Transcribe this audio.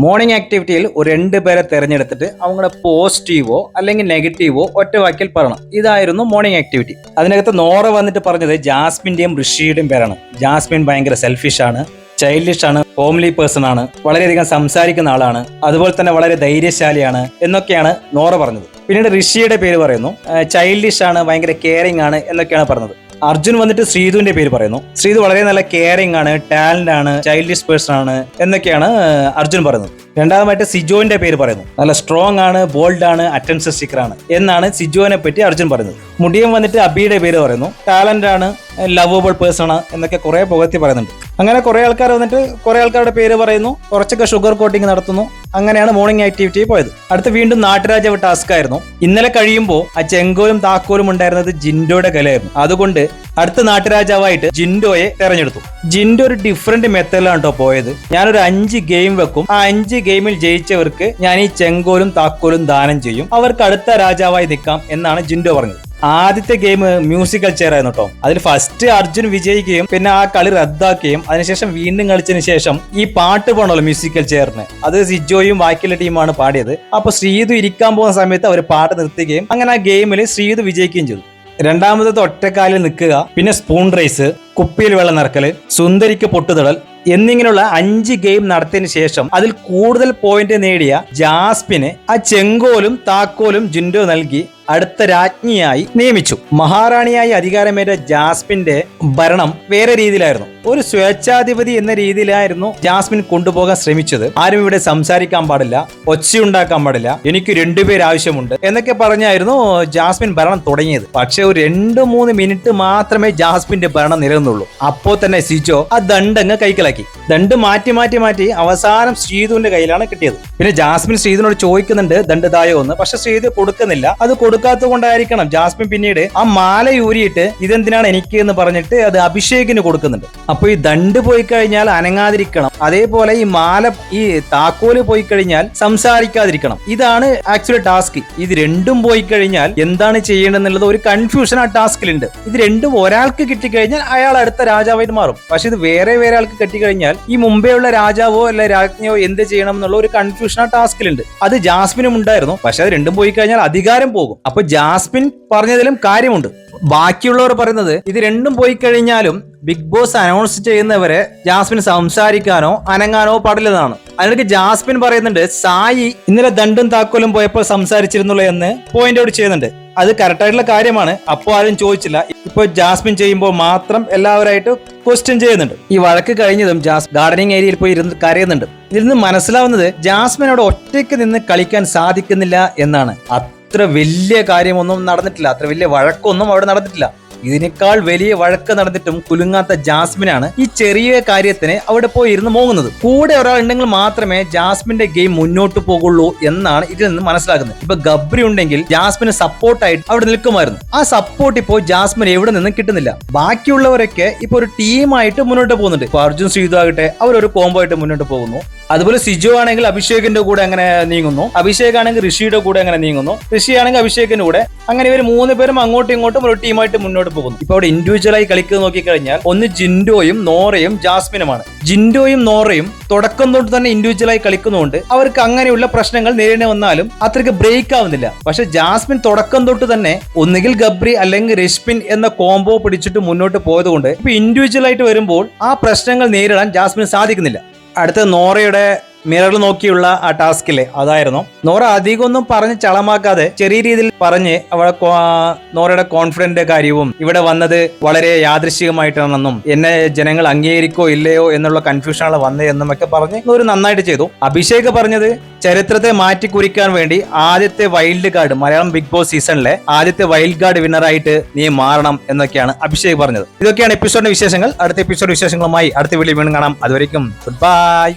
Morning ആക്ടിവിറ്റിയിൽ ഒരു രണ്ട് പേരെ തിരഞ്ഞെടുത്തിട്ട് അവങ്ങളുടെ പോസിറ്റീവോ അല്ലെങ്കിൽ നെഗറ്റീവോ ഒറ്റ വാക്കിൽ പറയണം. ഇതായിരുന്നു മോർണിംഗ് ആക്ടിവിറ്റി അതിനകത്ത് നോറ വന്നിട്ട് പറഞ്ഞത് ജാസ്മിന്റെയും ഋഷിയുടെയും പേരാണ്. ജാസ്മിൻ ഭയങ്കര സെൽഫിഷ് ആണ് ചൈൽഡിഷ് ആണ് ഹോംലി പേഴ്സൺ ആണ് വളരെയധികം സംസാരിക്കുന്ന ആളാണ് അതുപോലെ തന്നെ വളരെ ധൈര്യശാലിയാണ് എന്നൊക്കെയാണ് നോറ പറഞ്ഞത്. പിന്നീട് ഋഷിയുടെ പേര് പറയുന്നു ചൈൽഡിഷ് ആണ് ഭയങ്കര കെയറിംഗ് ആണ് എന്നൊക്കെയാണ് പറഞ്ഞത്. അർജുൻ വന്നിട്ട് ശ്രീതുവിന്റെ പേര് പറയുന്നു. ശ്രീതു വളരെ നല്ല കെയറിംഗ് ആണ് ടാലന്റ് ആണ് ചൈൽഡിഷ് പേഴ്സൺ ആണ് എന്നൊക്കെയാണ് അർജുൻ പറയുന്നത്. രണ്ടാമതായിട്ട് സിജോന്റെ പേര് പറയുന്നു. നല്ല സ്ട്രോങ് ആണ് ബോൾഡ് ആണ് അറ്റൻഷൻ സ്റ്റിക്കർ ആണ് എന്നാണ് സിജോനെ പറ്റി അർജുൻ പറയുന്നത്. മുടിയൻ വന്നിട്ട് അബിയുടെ പേര് പറയുന്നു. ടാലന്റ് ആണ് ലവബിൾ പേഴ്സൺ ആണ് എന്നൊക്കെ കുറെ പുകഴ്ത്തി പറയുന്നുണ്ട്. അങ്ങനെ കുറെ ആൾക്കാർ വന്നിട്ട് കുറെ ആൾക്കാരുടെ പേര് പറയുന്നു. കുറച്ചൊക്കെ ഷുഗർ കോട്ടിംഗ് നടത്തുന്നു. അങ്ങനെയാണ് മോർണിംഗ് ആക്ടിവിറ്റി പോയത്. അടുത്ത് വീണ്ടും നാട്ടുരാജാവ് ടാസ്ക് ആയിരുന്നു. ഇന്നലെ കഴിയുമ്പോൾ ആ ചെങ്കോലും താക്കോലും ഉണ്ടായിരുന്നത് ജിൻഡോയുടെ കലയായിരുന്നു. അതുകൊണ്ട് അടുത്ത നാട്ടുരാജാവായിട്ട് ജിൻഡോയെ തെരഞ്ഞെടുത്തു. ജിൻഡോ ഒരു ഡിഫറെന്റ് മെത്തേഡിലാണ് കേട്ടോ പോയത്. ഞാനൊരു അഞ്ച് ഗെയിം വെക്കും. ആ അഞ്ച് ഗെയിമിൽ ജയിച്ചവർക്ക് ഞാൻ ഈ ചെങ്കോലും താക്കോലും ദാനം ചെയ്യും. അവർക്ക് അടുത്ത രാജാവായി നിൽക്കാം എന്നാണ് ജിൻഡോ പറഞ്ഞത്. ആദ്യത്തെ ഗെയിം മ്യൂസിക്കൽ ചെയർ ആയിരുന്നു കേട്ടോ അതിൽ ഫസ്റ്റ് അർജുൻ വിജയിക്കുകയും പിന്നെ ആ കളി റദ്ദാക്കുകയും അതിനുശേഷം വീണ്ടും കളിച്ചതിന് ശേഷം ഈ പാട്ട് പോണല്ലോ മ്യൂസിക്കൽ ചെയറിന് അത് സിജോയും ബാക്കിയുള്ള ടീമാണ് പാടിയത്. അപ്പൊ ശ്രീതു ഇരിക്കാൻ പോകുന്ന സമയത്ത് അവർ പാട്ട് നിർത്തുകയും അങ്ങനെ ആ ഗെയിമിൽ ശ്രീതു വിജയിക്കുകയും ചെയ്തു. രണ്ടാമത്തെ ഒറ്റക്കാലിൽ നിൽക്കുക പിന്നെ സ്പൂൺ റേസ് കുപ്പിയിൽ വെള്ളം നിറക്കൽ സുന്ദരിക്ക് പൊട്ടുതടൽ എന്നിങ്ങനെയുള്ള അഞ്ച് ഗെയിം നടത്തിയതിനു ശേഷം അതിൽ കൂടുതൽ പോയിന്റ് നേടിയ ജാസ്പിനെ ആ ചെങ്കോലും താക്കോലും ജിൻഡോ നൽകി അടുത്ത രാജ്ഞിയായി നിയമിച്ചു. മഹാറാണിയായി അധികാരമേറ്റ ജാസ്മിന്റെ ഭരണം വേറെ രീതിയിലായിരുന്നു. ഒരു സ്വേച്ഛാധിപതി എന്ന രീതിയിലായിരുന്നു ജാസ്മിൻ കൊണ്ടുപോകാൻ ശ്രമിച്ചത്. ആരും ഇവിടെ സംസാരിക്കാൻ പാടില്ല ഒച്ചയുണ്ടാക്കാൻ പാടില്ല എനിക്ക് രണ്ടുപേർ ആവശ്യമുണ്ട് എന്നൊക്കെ പറഞ്ഞായിരുന്നു ജാസ്മിൻ ഭരണം തുടങ്ങിയത്. പക്ഷെ ഒരു രണ്ട് മൂന്ന് മിനിറ്റ് മാത്രമേ ജാസ്മിന്റെ ഭരണം നിലനിന്നുള്ളൂ അപ്പോ തന്നെ സിജോ ആ ദണ്ടങ്ങ് കൈക്കലാക്കി. ദണ്ട് മാറ്റി മാറ്റി മാറ്റി അവസാനം ശ്രീധുവിന്റെ കയ്യിലാണ് കിട്ടിയത്. പിന്നെ ജാസ്മിൻ ശ്രീധുവിനോട് ചോദിക്കുന്നുണ്ട് ദണ്ട് തായോ എന്ന്? പക്ഷെ ശ്രീധു കൊടുക്കുന്നില്ല. അത് കൊടുക്കാത്തത് കൊണ്ടായിരിക്കണം ജാസ്മിൻ പിന്നീട് ആ മാല ഊരിയിട്ട് ഇതെന്തിനാണ് എനിക്ക്? എന്ന് പറഞ്ഞിട്ട് അത് അഭിഷേകിന് കൊടുക്കുന്നുണ്ട്. അപ്പൊ ഈ ദണ്ട് പോയി കഴിഞ്ഞാൽ അനങ്ങാതിരിക്കണം. അതേപോലെ ഈ മാല ഈ താക്കോൽ പോയി കഴിഞ്ഞാൽ സംസാരിക്കാതിരിക്കണം. ഇതാണ് ആക്ച്വലി ടാസ്ക് ഇത് രണ്ടും പോയി കഴിഞ്ഞാൽ എന്താണ് ചെയ്യേണ്ടതെന്നുള്ളത് ഒരു കൺഫ്യൂഷൻ ആ ടാസ്കിലുണ്ട് ഇത് രണ്ടും ഒരാൾക്ക് കിട്ടിക്കഴിഞ്ഞാൽ അയാൾ അടുത്ത രാജാവായിട്ട് മാറും. പക്ഷെ ഇത് വേറെ വേറെ ആൾക്ക് കെട്ടിക്കഴിഞ്ഞാൽ ഈ മുമ്പേ ഉള്ള രാജാവോ അല്ല രാജ്ഞിയോ എന്ത് ചെയ്യണം എന്നുള്ള ഒരു കൺഫ്യൂഷൻ ആ ടാസ്കിലുണ്ട് അത് ജാസ്മിനും ഉണ്ടായിരുന്നു. പക്ഷെ അത് രണ്ടും പോയി കഴിഞ്ഞാൽ അധികാരം പോകും. അപ്പൊ ജാസ്മിൻ പറഞ്ഞതിലും കാര്യമുണ്ട്. ബാക്കിയുള്ളവർ പറയുന്നത് ഇത് രണ്ടും പോയി കഴിഞ്ഞാലും ബിഗ് ബോസ് അനൗൺസ് ചെയ്യുന്നവരെ ജാസ്മിൻ സംസാരിക്കാനോ അനങ്ങാനോ പാടില്ലെന്നാണ്. അതിനിടയ്ക്ക് ജാസ്മിൻ പറയുന്നുണ്ട് സായി ഇന്നലെ ദണ്ടും താക്കോലും പോയപ്പോൾ സംസാരിച്ചിരുന്നുള്ളൂ എന്ന് പോയിന്റ് ഔട്ട് ചെയ്യുന്നുണ്ട്. അത് കറക്റ്റായിട്ടുള്ള കാര്യമാണ്. അപ്പോൾ ആരും ചോദിച്ചില്ല. ഇപ്പോൾ ജാസ്മിൻ ചെയ്യുമ്പോൾ മാത്രം എല്ലാവരായിട്ട് ക്വസ്റ്റ്യൻ ചെയ്യുന്നുണ്ട്. ഈ വഴക്ക് കഴിഞ്ഞതും ജാസ് ഗാർഡനിങ് ഏരിയയിൽ പോയി ഇരുന്ന് കരയുന്നുണ്ട്. ഇതിൽ നിന്ന് മനസ്സിലാവുന്നത് ജാസ്മിൻ അവിടെ ഒറ്റയ്ക്ക് നിന്ന് കളിക്കാൻ സാധിക്കുന്നില്ല എന്നാണ്. അത്ര വലിയ കാര്യമൊന്നും നടന്നിട്ടില്ല. അത്ര വലിയ വഴക്കൊന്നും അവിടെ നടന്നിട്ടില്ല. ഇതിനേക്കാൾ വലിയ വഴക്ക് നടന്നിട്ടും കുലുങ്ങാത്ത ജാസ്മിനാണ് ഈ ചെറിയ കാര്യത്തിന് അവിടെ പോയി ഇരുന്ന് മോങ്ങുന്നത്. കൂടെ ഒരാൾ ഉണ്ടെങ്കിൽ മാത്രമേ ജാസ്മിന്റെ ഗെയിം മുന്നോട്ട് പോകുള്ളൂ എന്നാണ് ഇതിൽ നിന്ന് മനസ്സിലാക്കുന്നത്. ഇപ്പൊ ഗബ്രി ഉണ്ടെങ്കിൽ ജാസ്മിന് സപ്പോർട്ടായിട്ട് അവിടെ നിൽക്കുമായിരുന്നു. ആ സപ്പോർട്ട് ഇപ്പോൾ ജാസ്മിൻ എവിടെ നിന്നും കിട്ടുന്നില്ല. ബാക്കിയുള്ളവരൊക്കെ ഇപ്പൊ ഒരു ടീമായിട്ട് മുന്നോട്ട് പോകുന്നുണ്ട്. ഇപ്പൊ അർജുൻ ശ്രീതു ആകട്ടെ അവരൊരു കോംബോ ആയിട്ട് മുന്നോട്ട് പോകുന്നു. അതുപോലെ സിജു ആണെങ്കിൽ അഭിഷേകിന്റെ കൂടെ അങ്ങനെ നീങ്ങുന്നു. അഭിഷേക് ആണെങ്കിൽ ഋഷിയുടെ കൂടെ അങ്ങനെ നീങ്ങുന്നു. ഋഷി ആണെങ്കിൽ അഭിഷേകിന്റെ കൂടെ. അങ്ങനെ ഇവർ മൂന്ന് പേരും അങ്ങോട്ടും ഇങ്ങോട്ടും ഒരു ടീമായിട്ട് മുന്നോട്ട് പോകുന്നു. ഇപ്പൊ അവിടെ ഇൻഡിവിജ്വലായി കളിക്കുന്നത് നോക്കിക്കഴിഞ്ഞാൽ ഒന്ന് ജിൻഡോയും നോറയും ജാസ്മിനുമാണ്. ജിൻഡോയും നോറയും തുടക്കം തൊട്ട് തന്നെ ഇൻഡിവിജ്വലായി കളിക്കുന്നതുകൊണ്ട് അവർക്ക് അങ്ങനെയുള്ള പ്രശ്നങ്ങൾ നേരിടേണ്ടി വന്നാലും അത്രയ്ക്ക് ബ്രേക്ക് ആവുന്നില്ല. പക്ഷെ ജാസ്മിൻ തുടക്കം തൊട്ട് തന്നെ ഒന്നുകിൽ ഗബ്രി അല്ലെങ്കിൽ രശ്മിൻ എന്ന കോംബോ പിടിച്ചിട്ട് മുന്നോട്ട് പോയതുകൊണ്ട് ഇപ്പൊ ഇൻഡിവിജ്വൽ ആയിട്ട് വരുമ്പോൾ ആ പ്രശ്നങ്ങൾ നേരിടാൻ ജാസ്മിന് സാധിക്കുന്നില്ല. അടുത്ത നോറയുടെ മിറർ നോക്കിയുള്ള ആ ടാസ്കിലെ അതായിരുന്നു. നോറ അധികമൊന്നും പറഞ്ഞ് ചളമാക്കാതെ ചെറിയ രീതിയിൽ പറഞ്ഞ് അവളെ നോറയുടെ കോൺഫിഡന്റ് കാര്യവും ഇവിടെ വന്നത് വളരെ യാദൃശികമായിട്ടാണെന്നും എന്നെ ജനങ്ങൾ അംഗീകരിക്കോ ഇല്ലയോ എന്നുള്ള കൺഫ്യൂഷനാണ് വന്നത് എന്നും ഒക്കെ പറഞ്ഞ് ഒരു നന്നായിട്ട് ചെയ്തു. അഭിഷേക് പറഞ്ഞത് ചരിത്രത്തെ മാറ്റി കുറിക്കാൻ വേണ്ടി ആദ്യത്തെ wild card Malayalam Bigg Boss സീസണിലെ ആദ്യത്തെ വൈൽഡ് കാർഡ് വിന്നറായിട്ട് നീ മാറണം എന്നൊക്കെയാണ് അഭിഷേക് പറഞ്ഞത്. ഇതൊക്കെയാണ് എപ്പിസോഡിന്റെ വിശേഷങ്ങൾ. അടുത്ത എപ്പിസോഡ് വിശേഷങ്ങളുമായി അടുത്ത വീഡിയോ വീണ്ടും കാണാം. അതുവരേക്കും ഗുഡ് ബൈ